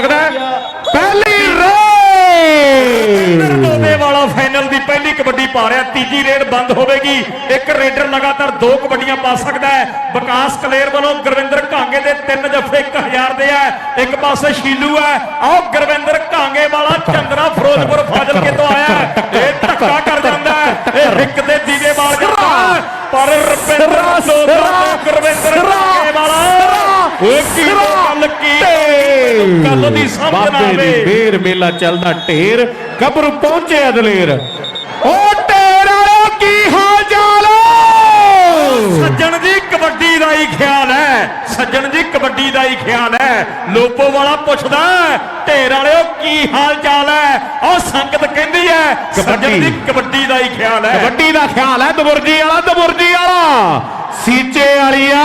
ਸਕਦਾ ਪਹਿਲੀ ਰੇਡ ਦੋਨੇ ਵਾਲਾ ਫਾਈਨਲ ਦੀ ਪਹਿਲੀ ਕਬੱਡੀ ਪਾ ਰਿਹਾ। ਤੀਜੀ ਰੇਡ ਬੰਦ ਹੋਵੇਗੀ। ਇੱਕ ਰੇਡਰ ਲਗਾਤਾਰ ਦੋ ਕਬੱਡੀਆਂ ਪਾ ਸਕਦਾ ਹੈ। ਵਿਕਾਸ ਕਲੇਰ ਵੱਲੋਂ ਗੁਰਵਿੰਦਰ ਘਾਂਗੇ ਦੇ ਤਿੰਨ ਜੱਫੇ 1000 ਦੇ ਆ ਇੱਕ ਪਾਸੇ ਸ਼ੀਲੂ ਹੈ। ਆਓ ਗੁਰਵਿੰਦਰ ਘਾਂਗੇ ਵਾਲਾ ਚੰਦਰਾ ਫਿਰੋਜ਼ਪੁਰ ਕੀ ਗੱਲ ਦੀ ਸਮਝ ਨਾ ਬਾਬੇ ਦੀ ਆਵੇ? ਫੇਰ ਮੇਲਾ ਚੱਲਦਾ ਢੇਰ ਕਬਰ ਪਹੁੰਚੇ ਅਦਲੇਰ ਉਹ ਢੇਰ ਵਾਲੋ ਕੀ ਹਾਲ ਚਾਲ ਸੱਜਣ ਜੀ ਕਬੱਡੀ ਦਾ ਹੀ ਖਿਆਲ ਹੈ। ਸੱਜਣ ਜੀ ਕਬੱਡੀ ਦਾ ਹੀ ਖਿਆਲ ਹੈ। ਲੋਪੋ ਵਾਲਾ ਪੁੱਛਦਾ ਢੇਰ ਵਾਲਿਓ ਕੀ ਹਾਲ ਚਾਲ ਹੈ? ਉਹ ਸੰਗਤ ਕਹਿੰਦੀ ਹੈ ਸੱਜਣ ਜੀ ਕਬੱਡੀ ਦਾ ਹੀ ਖਿਆਲ ਹੈ। ਕਬੱਡੀ ਦਾ ਖਿਆਲ ਹੈ ਦਬੁਰਜੀ ਵਾਲਾ ਦਬੁਰਜੀ ਵਾਲਾ। ਸੀਚੇ ਵਾਲੀਆ।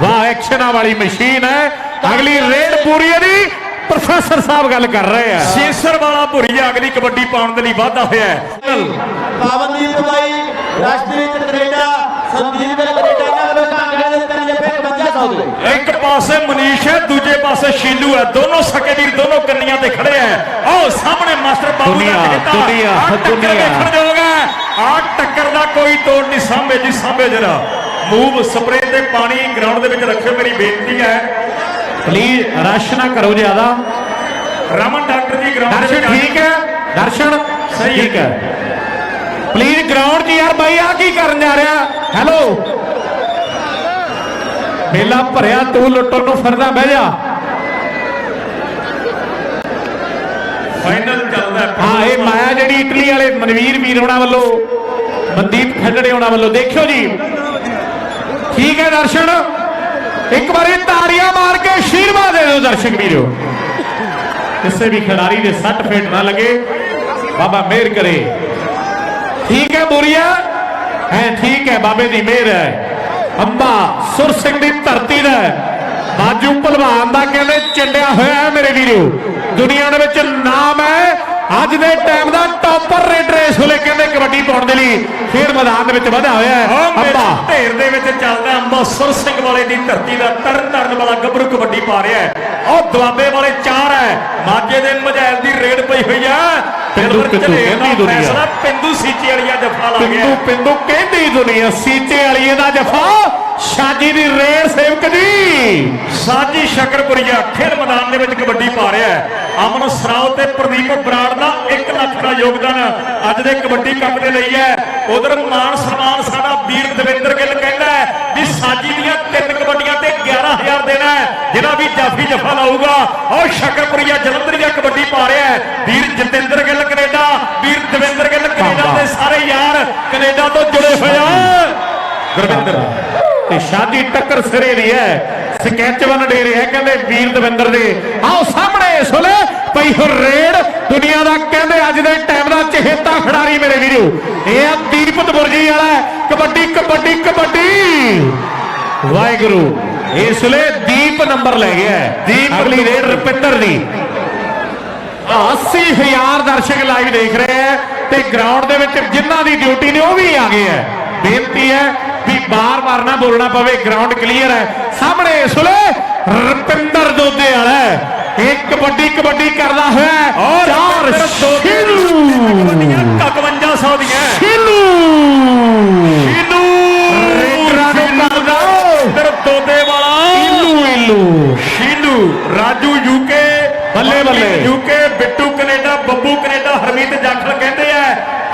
ਵਾਹ ਐਕਸ਼ਨਾਂ ਵਾਲੀ ਮਸ਼ੀਨ ਹੈ। ਅਗਲੀ ਰੇਡ ਪੂਰੀ ਹੈ ਦੀ ਪ੍ਰੋਫੈਸਰ ਸਾਹਿਬ ਗੱਲ ਕਰ ਰਹੇ ਆ। ਸ਼ੇਸਰ ਵਾਲਾ ਭੁਰੀਆ ਅਗਲੀ ਕਬੱਡੀ ਪਾਉਣ ਦੇ ਲਈ ਵਾਧਾ ਹੋਇਆ ਹੈ। ਪਾਵਨਦੀਪ ਬਾਈ ਰਾਸ਼ਟਰੀ ਕੈਨੇਡਾ ਸੰਦੀਪ ਦੇ ਕੈਨੇਡਾ ਨਾਲ ਕਾਂਗੜਾ ਦੇ ਤਿੰਨ ਜੱਫੇ 5500 ਦੇ। ਇੱਕ ਪਾਸੇ ਮਨੀਸ਼ ਹੈ ਦੂਜੇ ਪਾਸੇ ਸ਼ੀਲੂ ਹੈ। ਦੋਨੋਂ ਸਕੇ ਵੀਰ ਦੋਨੋਂ ਕੰਨੀਆਂ ਤੇ ਖੜੇ ਹੈ। ਆਓ ਸਾਹਮਣੇ ਮਾਸਟਰ ਬਾਬੂ ਦਾ ਦੁਨੀਆ, ਚਿੱਟਾ ਦੁਨੀਆ, ਦੁਨੀਆ। ਆ ਟੱਕਰ ਦਾ ਕੋਈ ਤੋੜ ਨਹੀਂ ਸਾਹਮਣੇ ਜੀ ਸਾਹਮਣੇ ਜਰਾ। ਮੂਵ ਸਪਰੇ ਤੇ ਪਾਣੀ ਗਰਾਊਂਡ ਦੇ ਵਿੱਚ ਰੱਖਿਓ ਮੇਰੀ ਬੇਨਤੀ ਹੈ। ਪਲੀਜ਼ ਰਸ਼ ਨਾ ਕਰੋ ਜ਼ਿਆਦਾ। ਰਮਨ ਡਾਕਟਰ ਜੀ ਗਰਾਊਂਡ ਦੇ ਦਰਸ਼ਨ ਠੀਕ ਹੈ? ਦਰਸ਼ਨ ਸਹੀ। ਠੀਕ ਹੈ। ਪਲੀਜ਼ ਗਰਾਊਂਡ 'ਚ ਯਾਰ ਬਾਈ ਆ ਕੀ ਕਰਨ ਜਾ ਰਿਹਾ? ਹੈਲੋ ਮੇਲਾ ਭਰਿਆ ਤੂੰ ਲੁੱਟਣ ਨੂੰ ਫਿਰਦਾ ਬਹਿ ਜਾ। ਫਾਈਨਲ ਚੱਲਦਾ ਹੈ। ਹਾਂ ਇਹ ਮਾਇਆ ਜਿਹੜੀ ਇਟਲੀ ਵਾਲੇ ਮਨਵੀਰ ਵੀਰ ਹੋਣਾ ਵੱਲੋਂ ਮਨਦੀਪ ਖੱਡੜੇ ਹੋਣਾ ਵੱਲੋਂ ਦੇਖਿਓ ਜੀ। ਠੀਕ ਹੈ ਦਰਸ਼ਨ। ਇੱਕ ਵਾਰੀ ਤਾੜੀਆਂ ਮਾਰ ਕੇ ਆਸ਼ੀਰਵਾਦ ਦੇ ਦਿਓ ਦਰਸ਼ਕ ਵੀਰੋ। ਕਿਸੇ ਵੀ ਖਿਡਾਰੀ ਦੇ ਸੱਟ ਫੇਟ ਨਾ ਲੱਗੇ, ਬਾਬਾ ਮਿਹਰ ਕਰੇ। ਠੀਕ ਹੈ ਬੁਰੀਆ। ਹੈ, ਠੀਕ ਹੈ ਬਾਬੇ ਦੀ ਮਿਹਰ ਹੈ। ਅੰਬਾ, ਸੁਰ ਸਿੰਘ ਦੀ ਧਰਤੀ ਦਾ ਬਾਜੂ ਭਲਵਾਨ ਦਾ ਕਹਿੰਦੇ, ਚੰਡਿਆ ਹੋਇਆ ਹੈ ਮੇਰੇ ਵੀਰੋ। ਦੁਨੀਆ ਦੇ ਵਿੱਚ ਨਾਮ ਹੈ ਅੱਜ ਦੇ ਟਾਈਮ ਦਾ ਟੌਪਰ ਰੇਡਰ ਇਸ ਵੇਲੇ ਕਹਿੰਦੇ ਕਬੱਡੀ ਪਾਉਣ ਦੇ ਲਈ ਖੇਡ ਮੈਦਾਨ ਦੇ ਵਿੱਚ ਵਧਿਆ ਹੋਇਆ ਹੈ। ਅੰਬਾ। ਢੇਰ ਦੇ ਵਿੱਚ ਚੱਲਦਾ ਅੰਮ੍ਰਿਤਸਰ ਸਿੰਘ ਵਾਲੇ ਦੀ ਧਰਤੀ ਦਾ ਤਰਨ ਤਰਨ ਵਾਲਾ ਗੱਭਰੂ ਕਬੱਡੀ ਪਾ ਰਿਹਾ ਹੈ। ਉਹ ਦੁਆਬੇ ਵਾਲੇ ਚਾਰ ਹੈ। ਮਾਝੇ ਦੇ ਮਝੈਲ ਦੀ ਰੇਡ ਪਈ ਹੋਈ ਆ ਪਿੰਡੂ, ਦਿਲਬਰ ਪਿੰਡੂ, ਝਲੇਰ ਦਾ ਕਹਿੰਦੀ ਦੁਨੀਆ। ਫੈਸਲਾ ਪਿੰਦੂ ਸੀਚੇ ਵਾਲੀਆ ਜਫਾ ਲਾ ਗਿਆ। ਪਿੰਡੂ ਪਿੰਡੂ ਕਹਿੰਦੀ ਦੁਨੀਆ ਸੀਚੇ ਵਾਲੀਏ ਦਾ ਜਫਾ। ਸ਼ਾਜੀ ਦੀ ਰੇਡ ਸੇਵਕ ਜੀ। ਸਾਜੀ ਸ਼ਕਰਪੁਰੀਆ ਖੇਡ ਮੈਦਾਨ ਦੇ ਵਿੱਚ ਕਬੱਡੀ ਪਾ ਰਿਹਾ ਹੈ। ਅਮਨ ਸਰਾਓ ਤੇ ਪ੍ਰਦੀਪ ਬਰਾੜ ਦਾ 1 ਲੱਖ ਦਾ ਯੋਗਦਾਨ ਅੱਜ ਦੇ ਕਬੱਡੀ ਕੱਪ ਦੇ ਲਈ ਹੈ। ਉਧਰ ਮਾਨ ਸਨਮਾਨ ਸਾਡਾ ਵੀਰ ਦਵਿੰਦਰ ਗਿੱਲ ਕਹਿੰਦਾ ਹੈ ਵੀ ਸਾਜੀ ਦੀਆਂ 50000 ਦੇਣਾ ਜਿਹੜਾ ਵੀ ਜਾਫੀ ਜਫਾ ਲਾਊਗਾ। ਔਰ ਸ਼ਕਰਪੁਰੀਆ ਜਲੰਧਰੀਆ ਕਬੱਡੀ ਪਾ ਰਿਹਾ ਵੀਰ ਜਤਿੰਦਰ ਗਿੱਲ ਕੈਨੇਡਾ ਵੀਰ ਦਵਿੰਦਰ ਗਿੱਲ ਕੈਨੇਡਾ ਦੇ ਸਾਰੇ ਯਾਰ ਕੈਨੇਡਾ ਤੋਂ ਜੁੜੇ ਹੋਏ ਆ। ਗੁਰਵਿੰਦਰ ਤੇ ਸ਼ਾਦੀ ਟੱਕਰ ਸਿਰੇ ਦੀ ਹੈ। ਸਕੈਚਵਨ ਦੇ ਰਿਹਾ ਕਹਿੰਦੇ ਵੀਰ ਦਵਿੰਦਰ ਦੇ। ਆਓ ਸਾਹਮਣੇ ਇਸ ਵੇਲੇ ਪਈ ਹੋ ਰੇਡ। ਦੁਨੀਆ ਦਾ ਕਹਿੰਦੇ ਅੱਜ ਦੇ ਟਾਈਮ ਦਾ ਚਹੇਤਾ ਖਿਡਾਰੀ ਮੇਰੇ ਵੀਰੋ। ਇਹ ਆ ਦੀਪਤ ਬੁਰਜੀ ਵਾਲਾ ਕਬੱਡੀ ਕਬੱਡੀ ਕਬੱਡੀ। ਵਾਹਿਗੁਰੂ। ਇਸ ਵੇਲੇ ਦੀਪ ਨੰਬਰ ਲੈ ਗਿਆ ਹੈ। ਦੀਪ ਅਗਲੀ ਰੇਡ ਰੁਪਿੰਦਰ ਦੀ। 80000 ਦਰਸ਼ਕ ਲਾਈਵ ਦੇਖ ਰਹੇ ਹੈ ਤੇ ਗਰਾਊਂਡ ਦੇ ਵਿੱਚ ਜਿਨ੍ਹਾਂ ਦੀ ਡਿਊਟੀ ਨੇ ਉਹ ਵੀ ਆ ਗਏ ਹੈ। ਬੇਨਤੀ ਹੈ ਵੀ ਬਾਰ-ਬਾਰ ਨਾ ਬੋਲਣਾ ਪਵੇ ਗਰਾਊਂਡ ਕਲੀਅਰ ਹੈ। ਸਾਹਮਣੇ ਇਸ ਵੇਲੇ ਰੁਪਿੰਦਰ ਦੋਦੇ ਵਾਲਾ ਹੈ। ਇੱਕ ਕਬੱਡੀ ਕਬੱਡੀ ਕਰਦਾ ਹੋਇਆ ਚਾਰ ਸ਼ੀਲੂ ਸ਼ੀਲੂ 5100 ਦੀਆਂ। ਸ਼ੀਲੂ ਸ਼ੀਲੂ ਰੇਡਰਾਂ ਕਰਦਾ। ਇਧਰ ਦੋਦੇ ਵਾਲਾ ਇਲੂ ਇਲੂ ਸ਼ੀਲੂ ਰਾਜੂ ਯੂਕੇ ਬੱਲੇ ਬੱਲੇ। UK Bittu Canada Babbu Canada Harmeet Jakhar ਕਹਿੰਦੇ ਆ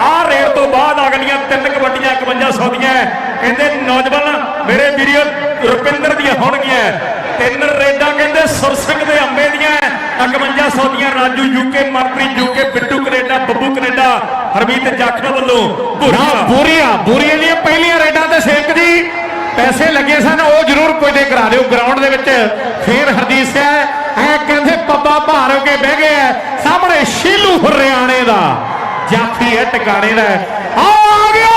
ਆਹ ਰੇਡ ਤੋਂ ਬਾਅਦ ਅਗਲੀਆਂ ਤਿੰਨ ਕਬੱਡੀਆਂ 5100 ਦੀਆਂ। ਕਹਿੰਦੇ ਨੌਜਵਾਨ ਮੇਰੇ ਵੀਡੀਓ ਰੁਪਿੰਦਰ ਦੀਆਂ ਹੋਣਗੀਆਂ ਤਿੰਨ ਰੇਡਾਂ ਕਹਿੰਦੇ ਸੁਰ ਸਿੰਘ ਦੇ ਅੰਬੇ ਦੀਆਂ ਹੈ। 5100 ਦੀਆਂ Raju UK Manpreet UK Bittu Canada Babbu Canada Harmeet Jakhar ਵੱਲੋਂ ਨਾ ਭੁਰੀਆ ਬੁਰੀਆਂ ਬੁਰੀਆਂ ਦੀਆਂ ਪਹਿਲੀਆਂ ਰੇਡਾਂ ਤੇ ਸੇਵਕ ਜੀ ਪੈਸੇ ਲੱਗੇ ਸਨ ਉਹ ਜ਼ਰੂਰ ਕੋਈ ਦੇ ਕਰਾ ਦਿਓ ਗਰਾਊਂਡ ਦੇ ਵਿੱਚ। ਫੇਰ ਹਰਜੀਤ ਸਿੰਘ ਐ ਕਹਿੰਦੇ ਪੱਬਾ ਭਾਰ ਹੋ ਕੇ ਬਹਿ ਐ ਸਾਹਮਣੇ ਸ਼ੀਲੂ ਹਰਿਆਣੇ ਦਾ। ਜਾਫੀ ਹੈ ਟਿਕਾਣੇ ਦਾ। ਆ ਗਿਆ!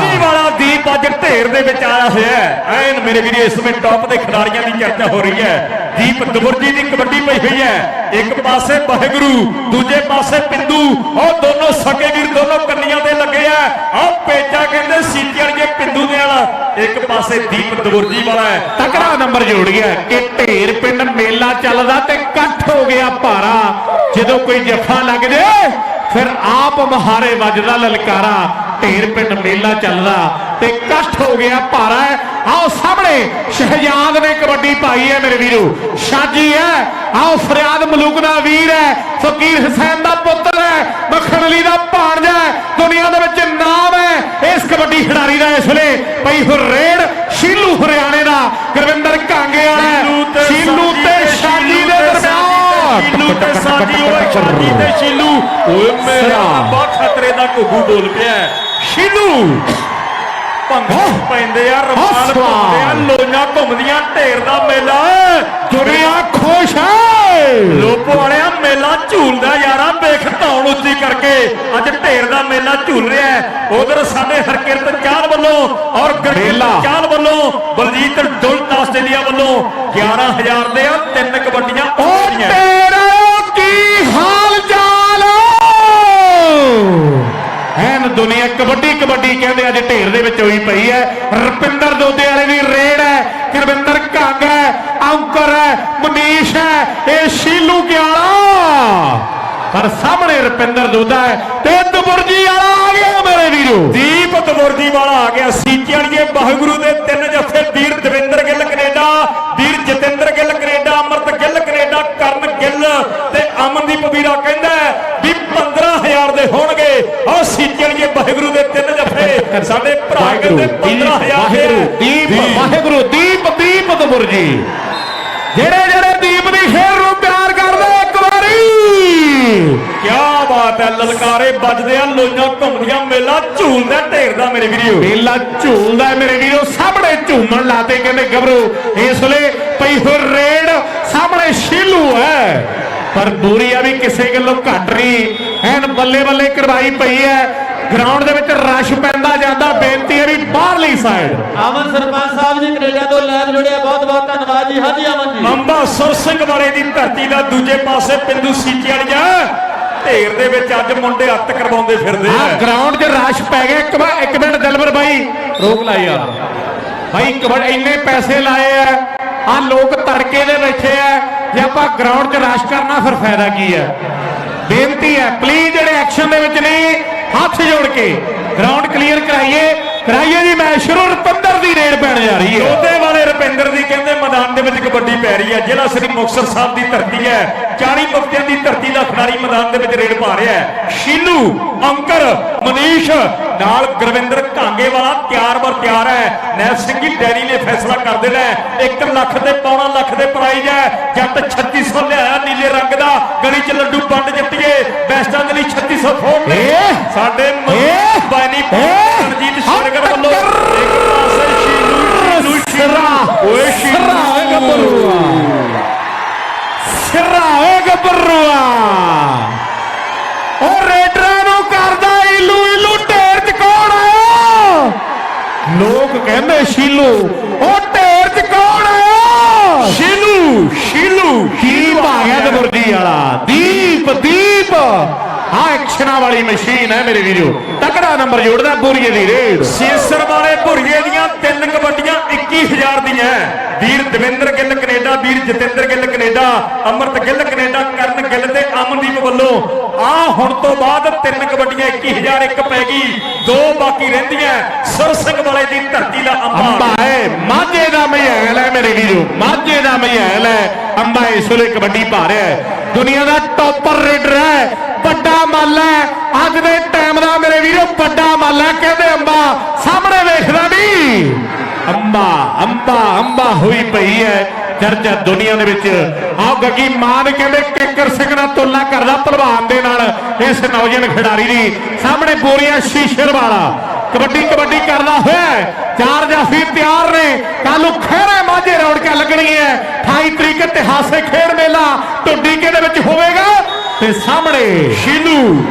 ਜੀ ਵਾਲਾ ਦੀਪ ਅੱਜ ਢੇਰ ਦੇ ਵਿੱਚ ਆਇਆ ਹੋਇਆ ਐਨ ਮੇਰੇ ਵੀਰੇ ਇਸ ਸਮੇਂ ਟੌਪ ਦੇ ਖਿਡਾਰੀਆਂ ਦੀ ਚਰਚਾ ਹੋ ਰਹੀ ਹੈ। ਦੀਪ ਦਬੁਰਜੀ ਦੀ ਕਬੱਡੀ ਪਈ ਹੋਈ ਹੈ। ਇੱਕ ਪਾਸੇ ਵਾਹਿਗੁਰੂ, ਦੂਜੇ ਪਾਸੇ ਪਿੰਦੂ। ਉਹ ਦੋਨੋਂ ਸਕੇ ਵੀਰ, ਦੋਨੋਂ ਕੰਨੀਆਂ ਦੇ ਲੱਗੇ ਆ। ਆਹ ਪੇਚਾ ਕਹਿੰਦੇ ਸੀਤੀਆਂ ਜੇ ਪਿੰਦੂ ਦੇ ਵਾਲਾ ਇੱਕ ਪਾਸੇ ਦੀਪ ਦਬੁਰਜੀ ਵਾਲਾ ਹੈ। ਤਕੜਾ ਨੰਬਰ ਜੋੜ ਗਿਆ ਕਿ ਢੇਰ ਪਿੰਡ ਮੇਲਾ ਚੱਲਦਾ ਤੇ ਇਕੱਠ ਹੋ ਗਿਆ ਭਾਰਾ। ਜਦੋਂ ਕੋਈ ਜੱਫਾ ਲੱਗ ਜੇ ਫਿਰ ਆਪ ਮਹਾਰੇ ਵੱਜਦਾ ਲਲਕਾਰਾ। ਢੇਰ ਪਿੰਡ ਮੇਲਾ ਚੱਲਦਾ ਤੇ ਇਕੱਠ ਹੋ ਗਿਆ ਭਾਰਾ ਆਓ ਸ਼ਹਿਜਾਦ ਨੇ ਕਬੱਡੀ ਪਾਈ ਹੈ ਮੇਰੇ ਵੀਰੋ। ਸ਼ਾਜੀ ਹੈ। ਆਓ ਫਰਿਆਦ ਮਲੂਕ ਦਾ ਵੀਰ ਹੈ। ਫਕੀਰ ਹੁਸੈਨ ਦਾ ਪੁੱਤਰ ਹੈ। ਮੱਖਣ ਅਲੀ ਦਾ ਭਾਣਜਾ ਹੈ। ਦੁਨੀਆ ਦੇ ਵਿੱਚ ਨਾਮ ਹੈ। ਇਸ ਕਬੱਡੀ ਖਿਡਾਰੀ ਦਾ ਇਸ ਵੇਲੇ ਪਈ ਹੁਰੇੜ ਸ਼ੀਲੂ ਹਰਿਆਣੇ ਦਾ ਗੁਰਵਿੰਦਰ ਕਾਂਗੇ ਵਾਲਾ ਸ਼ੀਲੂ ਤੇ ਸ਼ਾਜੀ ਦੇ ਦਰਮਿਆਨ ਸ਼ੀਲੂ ਤੇ ਸਾਜੀ ਓਏ ਸ਼ਾਜੀ ਤੇ ਸ਼ੀਲੂ। ਓਏ ਮੇਰਾ। ਬਹੁਤ ਖਤਰੇ ਦਾ ਘੁੱਗੂ ਬੋਲ ਪਿਆ। ਸ਼ੀਲੂ। ਭੰਗੜਾ ਪੈਂਦੇ ਆ ਰਮਾਲ। ਘੁੰਮਦੇ ਆ ਲੋਈਆਂ ਘੁੰਮਦੀਆਂ ਢੇਰ ਦਾ ਮੇਲਾ। ਦੁਨੀਆ ਖੁਸ਼ ਹੈ। ਲੋਪੋ ਵਾਲਿਆ ਮੇਲਾ ਝੂਲਦਾ ਯਾਰਾ ਵੇਖ ਧੌਣ ਉੱਚੀ ਕਰਕੇ। ਅੱਜ ਢੇਰ ਦਾ ਮੇਲਾ ਝੂਲ ਰਿਹਾ ਹੈ। ਉਧਰ ਸਾਡੇ ਹਰਕਿਰਤ ਚਾਲ ਵੱਲੋਂ ਔਰ। ਗੁਰਕਿਰਤ ਚਾਲ ਵੱਲੋਂ ਬਲਜੀਤ ਡੁਲਟ ਆਸਟ੍ਰੇਲੀਆ ਵੱਲੋਂ 11000 ਦੇ ਆ ਤਿੰਨ ਕਬੱਡੀਆਂ ਆਉਂਦੀਆਂ ਤੇਰਾ ਕੀ ਹਾਲ ਚਾਲ? ਐਨ ਦੁਨੀਆ ਕਬੱਡੀ ਕਬੱਡੀ ਕਹਿੰਦੇ ਅੱਜ ਢੇਰ ਦੇ ਵਿੱਚ ਹੋਈ ਪਈ ਹੈ। ਰਪਿੰਦਰ ਦੋਦੇ ਵਾਲੇ ਦੀ ਰੇਡ ਹੈ। ਗੁਰਵਿੰਦਰ ਕੰਗ ਹੈ। ਔਂਕਰ ਹੈ। ਮਨੀਸ਼ ਹੈ। ਇਹ ਸ਼ੀਲੂ ਗਿਆਲਾ ਪਰ ਸਾਹਮਣੇ ਰਪਿੰਦਰ ਦੋਦਾ ਹੈ। ਤੇ ਦਬੁਰਜੀ ਵਾਲਾ ਆ ਗਿਆ ਮੇਰੇ ਵੀਰੋ। ਦੀਪ ਦਵਰਦੀ ਵਾਲਾ ਆ ਗਿਆ। ਸੀਤਿਆਣੀਏ ਵਾਹਿਗੁਰੂ ਦੇ ਤਿੰਨ ਜੱਫੇ ਵੀਰ ਦਵਿੰਦਰ ਗਿੱਲ ਕੈਨੇਡਾ, ਵੀਰ ਜਤਿੰਦਰ ਗਿੱਲ ਕੈਨੇਡਾ, ਅਮਰਤ ਗਿੱਲ ਕੈਨੇਡਾ, ਕਰਨ ਗਿੱਲ ਤੇ ਅਮਨਦੀਪ ਵੀਰਾ ਕਹਿੰਦਾ ਹੈ ਵੀ 15000 ਦੇ ਹੋਣਗੇ। ਆਹ ਸੀਤਿਆਣੀਏ ਵਾਹਿਗੁਰੂ ਦੇ ਤਿੰਨ ਸਾਡੇ ਭਰਾ ਕਹਿੰਦੇ 15000 ਦੇ ਹੈ। ਦੀਪ ਵਾਹਿਗੁਰੂ ਦੀਪ ਦੀਪ ਦਬੁਰਜੀ ਜਿਹੜੇ ਜਿਹੜੇ ਦੀਪ ਦੀ ਖੇਡ ਨੂੰ ਪਿਆਰ ਕਰਦੇ ਇੱਕ ਵਾਰੀ। ਕਿਆ ਬਾਤ ਹੈ ਲਲਕਾਰੇ ਵੱਜਦੇ ਆ ਲੋਈਆਂ ਘੁੰਮਦੀਆਂ ਮੇਲਾ ਝੂਲਦਾ ਢੇਰ ਦਾ ਮੇਰੇ ਵੀਰੋ। ਮੇਲਾ ਝੂਲਦਾ ਹੈ ਮੇਰੇ ਵੀਰੋ ਸਾਹਮਣੇ ਝੂਮਣ ਲਾਤੇ ਕਹਿੰਦੇ ਗੱਭਰੂ ਇਸ ਵੇਲੇ ਪਈ ਹੋਈ ਰੇਡ ਸਾਹਮਣੇ ਸ਼ੀਲੂ ਹੈ। ਪਰ ਦੂਰੀ ਆ ਵੀ ਕਿਸੇ ਗੱਲੋਂ ਘਟ ਰਹੀ ਐਨ ਬੱਲੇ ਬੱਲੇ ਕਰਵਾਈ ਪਈ ਹੈ। ਗਰਾਊਂਡ ਦੇ ਵਿੱਚ ਰਸ਼ ਪੈਂਦਾ ਜਾਂਦਾ ਬੇਨਤੀ ਹੈ ਵੀ ਬਾਹਰਲੀ ਸਾਈਡ ਅਮਨ ਸਰਪੰਚ ਸਾਹਿਬ ਜੀ ਕੈਨੇਡਾ ਤੋਂ ਲਾਈਵ ਜੁੜਿਆ ਬਹੁਤ ਬਹੁਤ ਧੰਨਵਾਦ ਜੀ। ਹਾਂਜੀ ਅਮਨ ਜੀ। ਅੰਬਾ ਸੁਰ ਸਿੰਘ ਵਾਲੇ ਦੀ ਧਰਤੀ ਦਾ ਦੂਜੇ ਪਾਸੇ ਪਿੰਦੂ ਸੀਚੇ ਵਾਲੀਆਂ ਢੇਰ ਦੇ ਵਿੱਚ ਅੱਜ ਮੁੰਡੇ ਹੱਥ ਕਰਵਾਉਂਦੇ ਫਿਰਦੇ ਆ। ਆ ਗਰਾਊਂਡ 'ਚ ਰਸ਼ ਪੈ ਗਿਆ। ਇੱਕ ਵਾਰ ਇੱਕ ਮਿੰਟ ਦਿਲਬਰ ਬਾਈ ਰੋਕ ਲਾ ਯਾਰ ਬਾਈ ਕਬੱਡੀ ਇੰਨੇ ਪੈਸੇ ਲਾਏ ਆ। ਆ ਲੋਕ ਤੜਕੇ ਦੇ ਬੈਠੇ ਆ। ਜੇ ਆਪਾਂ ਗਰਾਊਂਡ 'ਚ ਰਸ਼ ਕਰਨਾ ਫਿਰ ਫਾਇਦਾ ਕੀ ਹੈ ਬੇਨਤੀ ਹੈ ਪਲੀਜ਼ ਜਿਹੜੇ ਐਕਸ਼ਨ ਦੇ ਵਿੱਚ ਨਹੀਂ ਹੱਥ ਜੋੜ ਕੇ ਗਰਾਊਂਡ ਕਲੀਅਰ ਕਰਾਈਏ। ਕਰਾਈਏ ਜੀ ਮੈਚ ਸ਼ੁਰੂ ਰੁਪਿੰਦਰ ਦੀ ਰੇਡ ਪੈਣ ਜਾ ਰਹੀ ਹੈ। ਉਹਦੇ ਵਾਲੇ ਰੁਪਿੰਦਰ ਦੀ ਕਹਿੰਦੇ ਮੈਦਾਨ ਦੇ ਵਿੱਚ ਕਬੱਡੀ ਪੈ ਰਹੀ ਹੈ। ਜਿਹੜਾ ਸ੍ਰੀ ਮੁਕਤਸਰ ਸਾਹਿਬ ਦੀ ਧਰਤੀ ਹੈ। 40 ਮੁਕਤਿਆਂ ਦੀ ਧਰਤੀ ਮੈਦਾਨ ਦੇ ਵਿੱਚ ਰੇਡ ਪਾ ਰਿਹਾ ਹੈ। ਸ਼ੀਲੂ ਅੰਕਰ ਮਨੀਸ਼ ਨਾਲ ਗੁਰਵਿੰਦਰ ਕਾਂਗੇ ਵਾਲਾ ਤਿਆਰ ਬਰ ਤਿਆਰ ਹੈ। ਨੈਬ ਸਿੰਘ ਡੈਰੀ ਨੇ ਫੈਸਲਾ ਕਰ ਦੇਣਾ 1 ਲੱਖ ਤੇ ਪੌਣਾ ਲੱਖ ਦੇ ਪ੍ਰਾਈਜ਼ ਹੈ। ਜੱਟ 3600 ਲਿਆਇਆ ਨੀਲੇ ਰੰਗ ਦਾ। ਗਲੀ ਚ ਲੱਡੂ ਵੰਡ ਜਿੱਤੀਏ ਬੈਸਟਾਂ ਦੇ ਲਈ 3600 ਫੋਨ ਨੇ! ਸਾਡੇ! ਬਾਨੀ! ਰਣਜੀਤ ਸ਼ੇਰਗਰ ਵੱਲੋਂ ਇੱਕ ਪਾਸੇ ਸ਼ੀਲੂ ਸ਼ੀਲੂ ਸਿਰਾ। ਓਏ ਸਿਰਾ। ਓਏ ਓਏ ਗੱਭਰੂਆ। ਉਹ ਰੇਡਰਾਂ ਨੂੰ ਕਰਦਾ ਇਲੂ ਇਲੂ ਢੇਰ ਚ ਕੌਣ ਆਇਆ ਲੋਕ ਕਹਿੰਦੇ ਸ਼ੀਲੂ। ਉਹ ਢੇਰ ਚ ਕੌਣ ਆਇਆ ਸ਼ੀਲੂ ਸ਼ੀਲੂ ਦੀਪ ਆ ਗਿਆ। ਦਬੁਰਜੀ ਵਾਲਾ? ਦੀਪ ਦੀਪ। ਆ ਐਕਸ਼ਨਾਂ ਵਾਲੀ ਮਸ਼ੀਨ ਹੈ ਮੇਰੇ ਵੀਰੋ। ਤਕੜਾ ਨੰਬਰ ਜੋੜਦਾ ਬੋਰੀਏ ਦੀ ਰੇਡ। ਸੀਸਰ ਵਾਲੇ ਭੁਰੀਏ ਦੀਆਂ ਤਿੰਨ ਕਬੱਡੀਆਂ 21000 ਦੀਆਂ ਵੀਰ ਦਵਿੰਦਰ ਗਿੱਲ ਕੈਨੇਡਾ, ਵੀਰ ਜਤਿੰਦਰ ਗਿੱਲ ਕੈਨੇਡਾ, ਅਮਰਤ ਗਿੱਲ ਕੈਨੇਡਾ, ਕਰਨ ਗਿੱਲ ਤੇ ਅਮਨਦੀਪ ਵੱਲੋਂ। ਆ ਹੁਣ ਤੋਂ ਬਾਅਦ ਤਿੰਨ ਕਬੱਡੀਆਂ 21000 ਪੈ ਗਈ। ਦੋ ਬਾਕੀ ਰਹਿੰਦੀਆਂ। ਸੁਰ ਸਿੰਘ ਵਾਲੇ ਦੀ ਧਰਤੀ ਦਾ ਅੰਬਾ। ਹੈ। ਮਾਝੇ ਦਾ ਮਹਿਲ ਹੈ ਮੇਰੇ ਵੀਰੋ। ਮਾਝੇ ਦਾ ਮਹਿਲ ਹੈ। ਅੰਬਾ ਇਸ ਵੇਲੇ ਕਬੱਡੀ ਪਾ ਰਿਹਾ ਹੈ। ਦੁਨੀਆ ਦਾ ਟੌਪਰ ਰੇਡਰ ਹੈ। ਵੱਡਾ ਮੱਲ ਹੈ। ਅੱਜ ਦੇ ਟਾਈਮ ਦਾ ਮੇਰੇ ਵੀਰੋ, ਵੱਡਾ ਮੱਲ ਹੈ। ਕਹਿੰਦੇ ਅੰਬਾ, ਸਾਹਮਣੇ ਵੇਖਦਾ ਨਹੀਂ ਅੰਬਾ ਅੰਬਾ ਅੰਬਾ ਹੋਈ ਪਈ ਹੈ। ਚਰਚਾ ਦੁਨੀਆ ਦੇ ਵਿੱਚ ਆਹ ਗੱਗੀ ਮਾਨ ਕਹਿੰਦੇ ਕਿੱਕਰ ਸਿੰਘ ਨਾਲ ਤੁਲਨਾ ਕਰਦਾ ਭਲਵਾਨ ਦੇ ਨਾਲ ਇਸ ਨੌਜਵਾਨ ਖਿਡਾਰੀ ਦੀ। ਸਾਹਮਣੇ ਬੋਰੀਆ ਸ਼ੀਸ਼ਰ ਵਾਲਾ। ਕਬੱਡੀ ਕਬੱਡੀ ਕਰਦਾ ਹੋਇਆ ਹੈ। ਚਾਰ ਜਾਫੀ ਤਿਆਰ ਨੇ। ਕੱਲ ਨੂੰ ਖਹਿਰੇ ਮਾਝੇ ਰੌਣਕਾਂ ਲੱਗਣਗੀਆਂ। 28 ਤਰੀਕ ਇਤਿਹਾਸਿਕ ਖੇਡ ਮੇਲਾ ਢੁੱਡੀਕੇ ਦੇ ਵਿੱਚ ਹੋਵੇਗਾ? ਤੇ ਸਾਹਮਣੇ ਸ਼ੀਲੂ।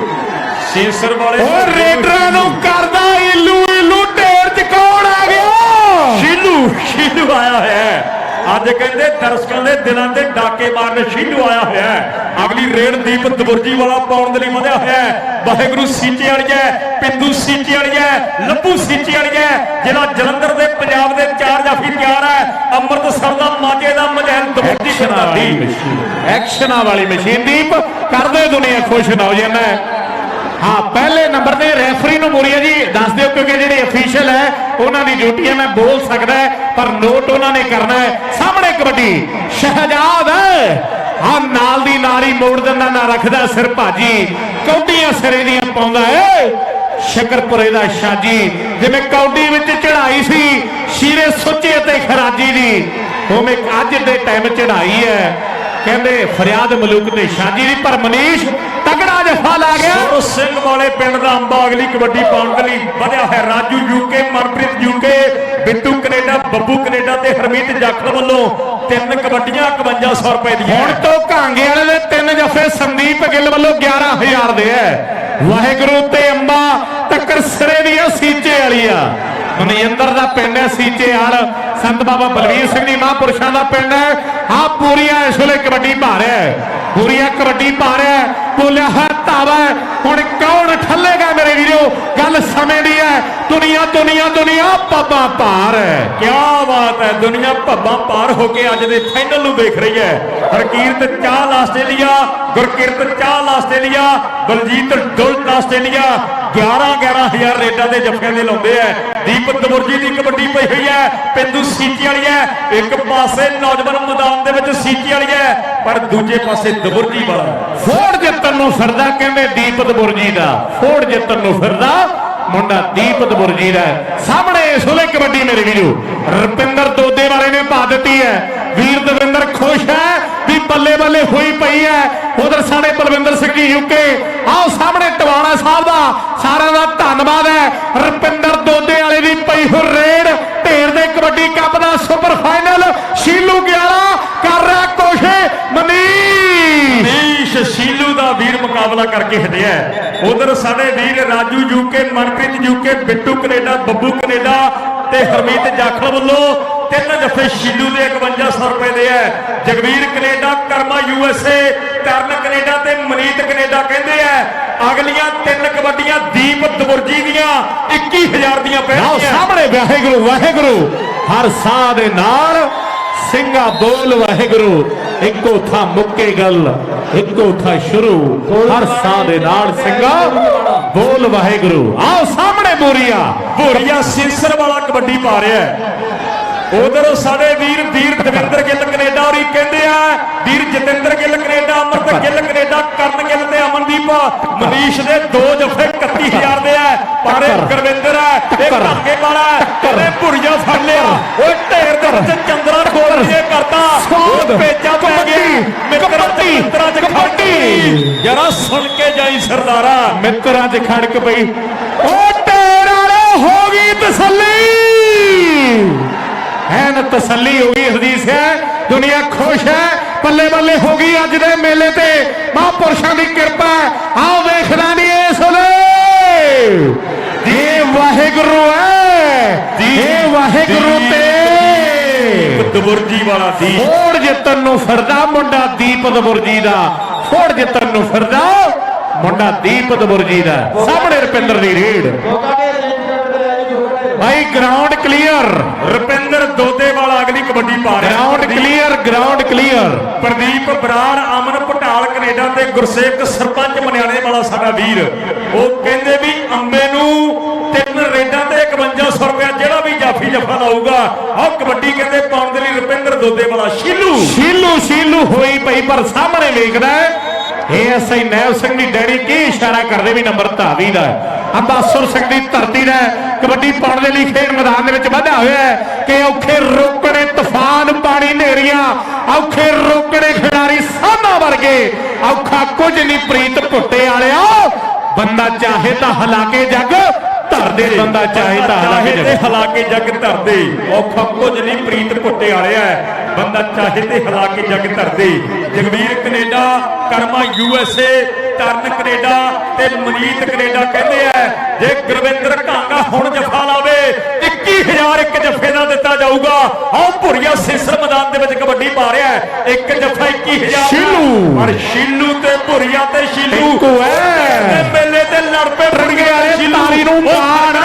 ਸੀਸਰ ਵਾਲੇ ਉਹ ਰੇਡਰਾਂ ਨੂੰ ਕਰਦਾ ਇਲੂ ਇਲੂ ਢੇਰ ਚ ਕੌਣ ਆ ਗਿਆ ਸ਼ੀਲੂ ਆਇਆ ਹੋਇਆ ਹੈ। ਅੱਜ ਕਹਿੰਦੇ ਦਰਸ਼ਕਾਂ ਦੇ ਦਿਲਾਂ ਤੇ ਡਾਕੇ ਮਾਰਨ ਸ਼ੀਲੂ ਆਇਆ ਹੋਇਆ ਹੈ। ਅਗਲੀ ਰੇਡ ਦੀਪ ਦਬੁਰਜੀ ਵਾਲਾ ਪਾਉਣ ਦੇ ਲਈ ਵਧਿਆ ਹੋਇਆ ਹੈ। ਵਾਹਿਗੁਰੂ ਸੀਚੇ ਵਾਲੀਆ ਪਿੰਦੂ ਸੀਚੇ ਵਾਲੀਆ ਲੱਭੂ ਸੀਚੇ ਵਾਲੀਆ ਜਿਹੜਾ ਜਲੰਧਰ ਦੇ ਪੰਜਾਬ ਦੇ ਚਾਰ ਜਾਫੀ ਤਿਆਰ ਹੈ। ਅੰਮ੍ਰਿਤਸਰ ਦਾ ਮਾਝੇ ਦਾ ਮਜੈਲ ਦਬੁਰਜੀ ਮਸ਼ੀਨ। ਐਕਸ਼ਨਾਂ ਵਾਲੀ ਮਸ਼ੀਨ। ਦੀਪ ਕਰਦੇ ਦੁਨੀਆ ਖੁਸ਼। ਨੌਜਵਾਨ ਹੈ ਹਾਂ, ਪਹਿਲੇ ਨੰਬਰ ਤੇ ਰੈਫਰੀ ਨੂੰ ਮੋਰੀਆ ਜੀ। ਦੱਸ ਦਿਓ ਕਿਉਂਕਿ ਜਿਹੜੇ ਅਫੀਸ਼ੀਅਲ ਹੈ, ਉਹਨਾਂ ਦੀ ਡਿਊਟੀ ਹੈ, ਮੈਂ ਬੋਲ ਸਕਦਾ ਪਰ ਨੋਟ ਉਹਨਾਂ ਨੇ ਕਰਨਾ ਹੈ। ਸਾਹਮਣੇ ਕਬੱਡੀ, ਸ਼ਹਜਾਦ ਆ ਨਾਲ ਦੀ ਨਾਰੀ ਮੋੜ ਦਿੰਦਾ, ਨਾ ਰੱਖਦਾ ਸਿਰ ਭਾਜੀ। ਕੌਡੀਆਂ ਸਿਰੇ ਦੀਆਂ ਪਾਉਂਦਾ ਏ ਸ਼ਕਰਪੁਰੇ ਦਾ ਸ਼ਾਜੀ, ਜਿਵੇਂ ਕੌਡੀ ਵਿੱਚ ਚੜਾਈ ਸੀ, ਸ਼ੀਰੇ ਸੁੱਚੇ ਅਤੇ ਖਰਾਜੀ ਦੀ, ਉਵੇਂ ਅੱਜ ਦੇ ਟਾਈਮ ਚੜਾਈ ਹੈ। ਕਹਿੰਦੇ ਫਰਿਆਦ ਮਲੂਕ ਤੇ ਸ਼ਾਜੀ ਦੀ, ਪਰ ਮਨੀਸ਼ ਤਗੜਾ ਜਫਾ ਲਾ ਗਿਆ। ਉਹ ਸਿੰਘ ਵਾਲੇ ਪਿੰਡ ਦਾ ਅੰਬਾ ਅਗਲੀ ਕਬੱਡੀ ਪਾਉਣ ਦੇ ਲਈ ਵਧਿਆ ਹੈ। Raju UK Manpreet UK Bittu Canada Babbu Canada ਤੇ ਹਰਮੀਤ ਜਾਖੜ ਵੱਲੋਂ ਤਿੰਨ ਕਬੱਡੀਆਂ 5100 ਰੁਪਏ ਦੀਆਂ। ਹੁਣ ਤੋਂ ਕਾਂਗੇ ਵਾਲੇ ਦੇ ਤਿੰਨ ਜਫੇ ਸੰਦੀਪ ਗਿੱਲ ਵੱਲੋਂ 11000 ਦੇ ਹੈ। ਵਾਹਿਗੁਰੂ ਤੇ ਅੰਬਾ ਟੱਕਰ ਸਿਰੇ ਦੀ ਆ ਸੀਚੇ ਵਾਲੀ ਆ ਮਨਿੰਦਰ ਦਾ ਪਿੰਡ ਹੈ ਸੀਚੇ ਵਾਲ। ਸੰਤ ਬਾਬਾ ਬਲਵੀਰ ਸਿੰਘ ਜੀ ਮਹਾਂਪੁਰਸ਼ਾਂ ਦਾ ਪਿੰਡ ਹੈ। ਆ ਪੂਰੀਆ ਇਸ ਵੇਲੇ ਕਬੱਡੀ ਰਿਹਾ ਹੈ। ਪੂਰੀਆ ਕਬੱਡੀ ਪਾ ਰਿਹਾ ਬੋਲਿਆ ਹੈ ਧਾਵਾ ਹੁਣ ਕੌਣ ਠੱਲੇਗਾ ਮੇਰੇ ਵੀਰੋ? ਗੱਲ ਸਮੇਂ ਦੀ ਹੈ। ਦੁਨੀਆ ਦੁਨੀਆ ਦੁਨੀਆ ਪੱਬਾਂ ਪਾਰ ਹੈ। ਕਿਆ ਬਾਤ ਹੈ, ਦੁਨੀਆ ਭੱਬਾਂ ਪਾਰ ਹੋ ਕੇ ਅੱਜ ਦੇ ਫਾਈਨਲ ਨੂੰ ਵੇਖ ਰਹੀ ਹੈ। Harkirat Chahal Australia, Gurkirat Chahal Australia, Baljit Dulat Australia. 11 11000 ਰੇਡਾਂ ਦੇ ਜੱਫਿਆਂ ਦੇ ਲਾਉਂਦੇ ਐ ਦੀਪਕ ਦਬੁਰਜੀ ਦੀ ਕਬੱਡੀ ਹੈ ਪਿੰਦੂ ਸੀਚੀ ਵਾਲੀ ਹੈ, ਇੱਕ ਪਾਸੇ ਨੌਜਵਾਨ ਮੈਦਾਨ ਦੇ ਵਿੱਚ ਸੀਚੀ ਵਾਲੀ ਹੈ, ਪਰ ਦੂਜੇ ਪਾਸੇ ਦਬੁਰਜੀ ਵਾਲਾ। ਫੋੜ ਜਿੱਤਣ ਨੂੰ ਫਿਰਦਾ ਕਹਿੰਦੇ ਦੀਪਤ ਬੁਰਜੀ ਦਾ। ਫੋੜ ਜਿੱਤਣ ਨੂੰ ਫਿਰਦਾ ਮੁੰਡਾ ਦੀਪਤ ਬੁਰਜੀ ਦਾ ਸਾਹਮਣੇ ਇਸ ਵੇਲੇ ਕਬੱਡੀ ਮੇਰੇ ਵੀਰੋ। ਰੁਪਿੰਦਰ ਦੋਦੇ ਵਾਲੇ ਨੇ ਪਾ ਦਿੱਤੀ ਹੈ। ਵੀਰ ਦਵਿੰਦਰ ਖੁਸ਼ ਹੈ ਵੀ ਬੱਲੇ ਬੱਲੇ ਹੋਈ ਪਈ ਹੈ। ਉਧਰ ਸਾਡੇ ਬਲਵਿੰਦਰ ਸਿੰਘ ਜੀ ਯੂਕੇ ਆਓ ਸਾਹਮਣੇ ਟਵਾਣਾ ਸਾਹਿਬ ਦਾ। ਸਾਰਿਆਂ ਦਾ ਧੰਨਵਾਦ ਹੈ। ਰਪਿੰਦਰ ਦੋਦੇ ਵਾਲੇ ਦੀ ਪਈ ਹੋ ਰੇਡ। ਕਬੱਡੀ ਕੱਪ ਦਾ ਸੁਪਰ ਫਾਈਨਲ, ਸ਼ੀਲੂ 11 ਕਰ ਰਿਹਾ ਕੋਸ਼ੇ ਮਨੀਸ਼। ਮਨੀਸ਼ ਸ਼ੀਲੂ ਦਾ ਵੀਰ ਮੁਕਾਬਲਾ ਕਰਕੇ ਹਟਿਆ ਉਧਰ ਸਾਡੇ ਵੀਰ Raju UK, Manpreet UK, Bittu Canada, Babbu Canada ਤੇ ਹਰਮੀਤ ਜਾਖੜ ਵੱਲੋਂ ਤਿੰਨ ਜੱਫੇ ਸ਼ੀਲੂ ਦੇ 5100 ਰੁਪਏ ਦੇ ਹੈ। Jagveer Canada, Karma USA Karan Canada ਤੇ ਮਨੀਤ ਕੈਨੇਡਾ ਕਹਿੰਦੇ ਆ ਅਗਲੀਆਂ ਤਿੰਨ ਕਬੱਡੀਆਂ ਦੀਪ ਦਬੁਰਜੀ ਦੀਆਂ 21000 ਦੀਆਂ ਪੈਣਗੀਆਂ। ਸਾਹਮਣੇ ਵਾਹਿਗੁਰੂ ਵਾਹਿਗੁਰੂ ਹਰ ਸਾਹ ਦੇ ਨਾਲ ਸਿੰਘਾ ਬੋਲ ਵਾਹਿਗੁਰੂ ਇੱਕੋ ਥਾਂ ਮੁੱਕੇ ਗੱਲ ਇੱਕੋ ਥਾਂ ਸ਼ੁਰੂ ਹਰ ਸਾਹ ਦੇ ਨਾਲ ਸਿੰਘਾ ਬੋਲ ਵਾਹਿਗੁਰੂ। ਆਓ ਸਾਹਮਣੇ ਬੋਰੀਆ। ਭੋਰੀਆ ਸਿੰਸਰ ਵਾਲਾ ਕਬੱਡੀ ਪਾ ਰਿਹਾ ਹੈ। ਉਧਰ ਸਾਡੇ ਵੀਰ ਵੀਰ ਦਵਿੰਦਰ ਗਿੱਲ ਕੈਨੇਡਾ ਹੋਰੀ ਕਹਿੰਦੇ ਆ ਵੀਰ ਜਤਿੰਦਰ ਗਿੱਲ ਕੈਨੇਡਾ ਅਮਰਤ ਗਿੱਲ ਕੈਨੇਡਾ ਕਰਨ ਗਿੱਲ ਤੇ ਅਮਨਦੀਪ ਮਨੀਸ਼ ਦੇ ਦੋ ਜਫੇ 31000 ਦੇ ਆ ਪਰ ਇਹ ਗੁਰਵਿੰਦਰ ਹੈ ਇਹ ਧਾਗੇ ਵਾਲਾ ਇਹਨੇ ਭੁਰੀਆ ਫੜ ਲਿਆ। ਓਏ ਢੇਰ ਦੇ ਵਿੱਚ ਚੰਦਰਾ ਗੋਲ ਜੇ ਕਰਤਾ। ਉਹ ਪੇਚਾ ਪੈ ਗਿਆ। ਮਿੱਤਰਾਂ ਤੇ ਮਿੱਤਰਾਂ ਚ ਖੜਕੀ ਜਰਾ ਸੁਣ ਕੇ ਜਾਈ ਸਰਦਾਰਾ। ਮਿੱਤਰਾਂ 'ਚ ਖੜਕ ਪਈ। ਓ ਢੇਰ ਵਾਲੇ ਹੋ ਗਈ ਤਸੱਲੀ। ਐਨ ਤਸੱਲੀ ਹੋ ਗਈ ਹਦੀਸ ਹੈ ਦੁਨੀਆ ਖੁਸ਼ ਹੈ ਬੱਲੇ ਬੱਲੇ ਹੋ ਗਈ ਅੱਜ ਦੇ ਮੇਲੇ ਤੇ। ਮਹਾਂਪੁਰਸ਼ਾਂ ਦੀ ਕਿਰਪਾ। ਆਓ ਵੇਖਦਾ ਨਹੀਂ ਇਸ ਵੇਲੇ ਇਹ ਵਾਹਿਗੁਰੂ ਹੈ ਇਹ ਵਾਹਿਗੁਰੂ ਤੇ। ਦਬੁਰਜੀ ਵਾਲਾ ਦੀ ਫੋੜ ਜਿੱਤਣ ਨੂੰ ਫਿਰਦਾ ਮੁੰਡਾ ਦੀਪਤ ਬੁਰਜੀ ਦਾ। ਫੋੜ ਜਿੱਤਣ ਨੂੰ ਫਿਰਦਾ ਮੁੰਡਾ ਦੀਪਤ ਬੁਰਜੀ ਦਾ। ਸਾਹਮਣੇ ਰੁਪਿੰਦਰ ਦੀ ਰੀੜ ਜੋ ਭਾਈ ਗਰਾਊਂਡ ਕਲੀਅਰ ਰੁਪਿੰਦਰ ਦੋਦੇ ਵਾਲਾ ਅਗਲੀ ਕਬੱਡੀ ਪਾ ਰਿਹਾ। Ground clear ground clear Pradeep Brar Aman Patal Canada ਤੇ ਗੁਰਸੇਵਕ ਸਰਪੰਚ ਮਨਿਆਣੇ ਵਾਲਾ ਸਾਡਾ ਵੀਰ। ਉਹ ਕਹਿੰਦੇ ਵੀ ਅੰਬੇ ਨੂੰ ਤਿੰਨ ਰੇਡਾਂ ਤੇ 5100 ਰੁਪਇਆ ਜਿਹੜਾ ਵੀ ਜਾਫੀ ਜਫਾ ਲਾਊਗਾ ਆਹ ਕਬੱਡੀ ਕਹਿੰਦੇ ਪਾਉਣ ਦੇ ਲਈ ਰੁਪਿੰਦਰ ਦੋਦੇ ਵਾਲਾ ਸ਼ੀਲੂ। ਸ਼ੀਲੂ ਸ਼ੀਲੂ ਹੋਈ ਪਈ ਪਰ ਸਾਹਮਣੇ ਵੇਖਦਾ ਹੈ ਏਐਸਆਈ ਨੈਵ ਸਿੰਘ ਦੀ ਡੈਡੀ ਕੀ ਇਸ਼ਾਰਾ ਕਰਦੇ ਵੀ ਨੰਬਰ ਧਾਵੀ ਦਾ ਅੰਬਾਸੁਰ ਸਿੰਘ ਦੀ ਧਰਤੀ ਦਾ ਕਬੱਡੀ ਪਾਉਣ ਦੇ ਲਈ ਖੇਡ ਮੈਦਾਨ ਦੇ ਵਿੱਚ ਵਧਿਆ ਹੋਇਆ ਹੈ ਕਿ ਔਖੇ ਰੋਕੜੇ ਤੂਫਾਨ ਪਾਣੀ ਨੇਰੀਆਂ ਔਖੇ ਰੋਕੜੇ ਖਿਡਾਰੀ ਸਾਨਾ ਵਰਗੇ, ਔਖਾ ਕੁਝ ਨਹੀਂ ਪ੍ਰੀਤ ਭੁੱਟੇ ਵਾਲਿਆ। ਬੰਦਾ ਚਾਹੇ ਤਾਂ ਹਲਾਕੇ ਜੱਗ ਧਰ ਦੇ ਬੰਦਾ ਚਾਹੇ ਤਾਂ ਚਾਹੇ ਜੱਗ ਤੇ ਹਲਾ ਕੇ ਜੱਗ ਧਰਦੇ ਔਖਾ ਕੁਝ ਨਹੀਂ ਪ੍ਰੀਤ ਪੁੱਟੇ ਵਾਲਿਆ। ਬੰਦਾ ਚਾਹੇ ਤੇ ਹਲਾ ਕੇ ਜੱਗ ਧਰਦੇ Jagveer Canada Karma USA Taran Canada ਤੇ ਮਨੀਤ ਕੈਨੇਡਾ ਕਹਿੰਦੇ ਆ ਜੇ ਗੁਰਵਿੰਦਰ ਘਾਂਗਾ ਹੁਣ ਜਫਾ ਲਾਵੇ 21000 ਇੱਕ ਜੱਫੇ ਦਾ ਦਿੱਤਾ ਜਾਊਗਾ ਆਹ ਭੁਰੀਆ ਸਿਸਰ ਮੈਦਾਨ ਦੇ ਵਿੱਚ ਕਬੱਡੀ ਪਾ ਰਿਹਾ ਹੈ ਇੱਕ ਜੱਫਾ 21000 ਦਾ। ਸ਼ੀਲੂ। ਪਰ ਸ਼ੀਲੂ ਤੇ ਭੁਰੀਆ ਤੇ ਸ਼ੀਲੂ ਇੱਕੋ ਹੈ। ਤਾਰੀ ਨੂੰ ਮਾਣ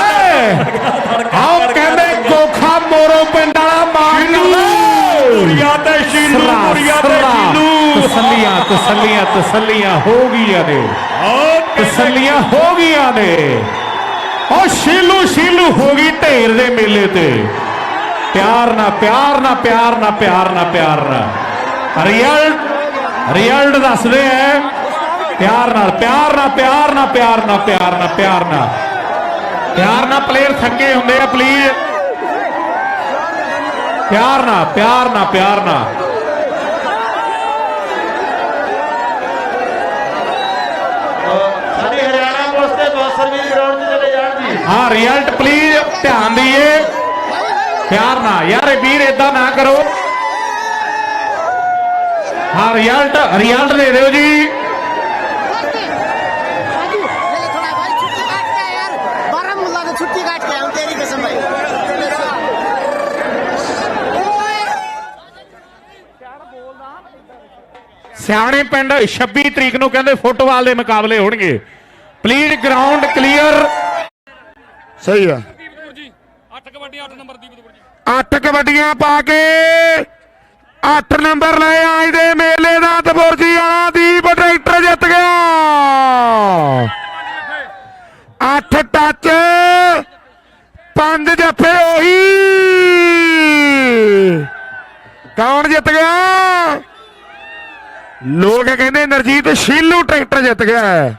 ਆਓ ਕਹਿੰਦੇ ਗੋਖਾ ਮੋਰੋ ਪਿੰਡ ਵਾਲਾ ਮਾਣ ਭੁਰੀਆ ਤੇ ਸ਼ੀਲੂ ਭੁਰੀਆ ਤੇ ਸ਼ੀਲੂ। ਤਸੱਲੀਆਂ ਤਸੱਲੀਆਂ ਤਸੱਲੀਆਂ ਹੋ ਗਈਆਂ ਨੇ। ਤਸੱਲੀਆਂ ਹੋ ਗਈਆਂ ਨੇ। ਉਹ ਸ਼ੀਲੂ ਸ਼ੀਲੂ ਹੋ ਗਈ ਢੇਰ ਦੇ ਮੇਲੇ ਤੇ। ਪਿਆਰ ਨਾ ਪਿਆਰ ਨਾ ਪਿਆਰ ਨਾ ਪਿਆਰ ਨਾ ਪਿਆਰ ਨਾ। ਰਿਜ਼ਲਟ ਰਿਜ਼ਲਟ ਦੱਸਦੇ ਐ। ਪਿਆਰ ਨਾਲ ਪਿਆਰ ਨਾਲ ਪਿਆਰ ਨਾਲ ਪਿਆਰ ਨਾਲ ਪਿਆਰ ਨਾਲ ਪਿਆਰ ਨਾਲ। ਪਿਆਰ ਨਾਲ ਪਲੇਅਰ ਥੱਕੇ ਹੁੰਦੇ ਆ ਪਲੀਜ਼ ਪਿਆਰ ਨਾਲ ਪਿਆਰ ਨਾਲ ਪਿਆਰ ਨਾਲ। ਸਾਡੀ ਹਰਿਆਣਾ ਪੁਲਿਸ ਦੇ ਬੌਸਰ ਵੀ ਗਰਾਊਂਡ 'ਚ ਚਲੇ ਜਾਣ ਜੀ। ਹਾਂ ਰਿਜ਼ਲਟ ਪਲੀਜ਼ ਧਿਆਨ ਦਈਏ। ਪਿਆਰ ਨਾਲ। ਯਾਰ ਵੀਰ ਇਦਾਂ ਨਾ ਕਰੋ। ਹਾਂ ਰਿਜ਼ਲਟ ਰਿਜ਼ਲਟ ਦੇ ਦਿਓ ਜੀ। ਸਿਆਣੇ ਪਿੰਡ 26 ਤਰੀਕ ਨੂੰ ਕਹਿੰਦੇ ਫੁੱਟਬਾਲ ਦੇ ਮੁਕਾਬਲੇ ਹੋਣਗੇ। ਪਲੀਜ਼ ਗਰਾਊਂਡ ਕਲੀਅਰ ਸਹੀ ਆ। 8 ਕਬੱਡੀ 8 ਨੰਬਰ ਦੀਪ ਜੀ। ਅੱਠ ਕਬੱਡੀਆਂ ਪਾ ਕੇ 8 ਨੰਬਰ ਲੈ ਆਏ ਦੇ ਮੇਲੇ ਦਾ ਦਬੁਰਜੀ ਵਾਲਾ ਦੀਪ ਟਰੈਕਟਰ ਜਿੱਤ ਗਿਆ। 8 ਟੱਚ ਪੰਜ ਜੱਫੇ ਉਹੀ। ਕੌਣ ਜਿੱਤ ਗਿਆ? ਲੋਕ ਕਹਿੰਦੇ ਨਰਜੀਤ ਸ਼ੀਲੂ ਟਰੈਕਟਰ ਜਿੱਤ ਗਿਆ ਹੈ।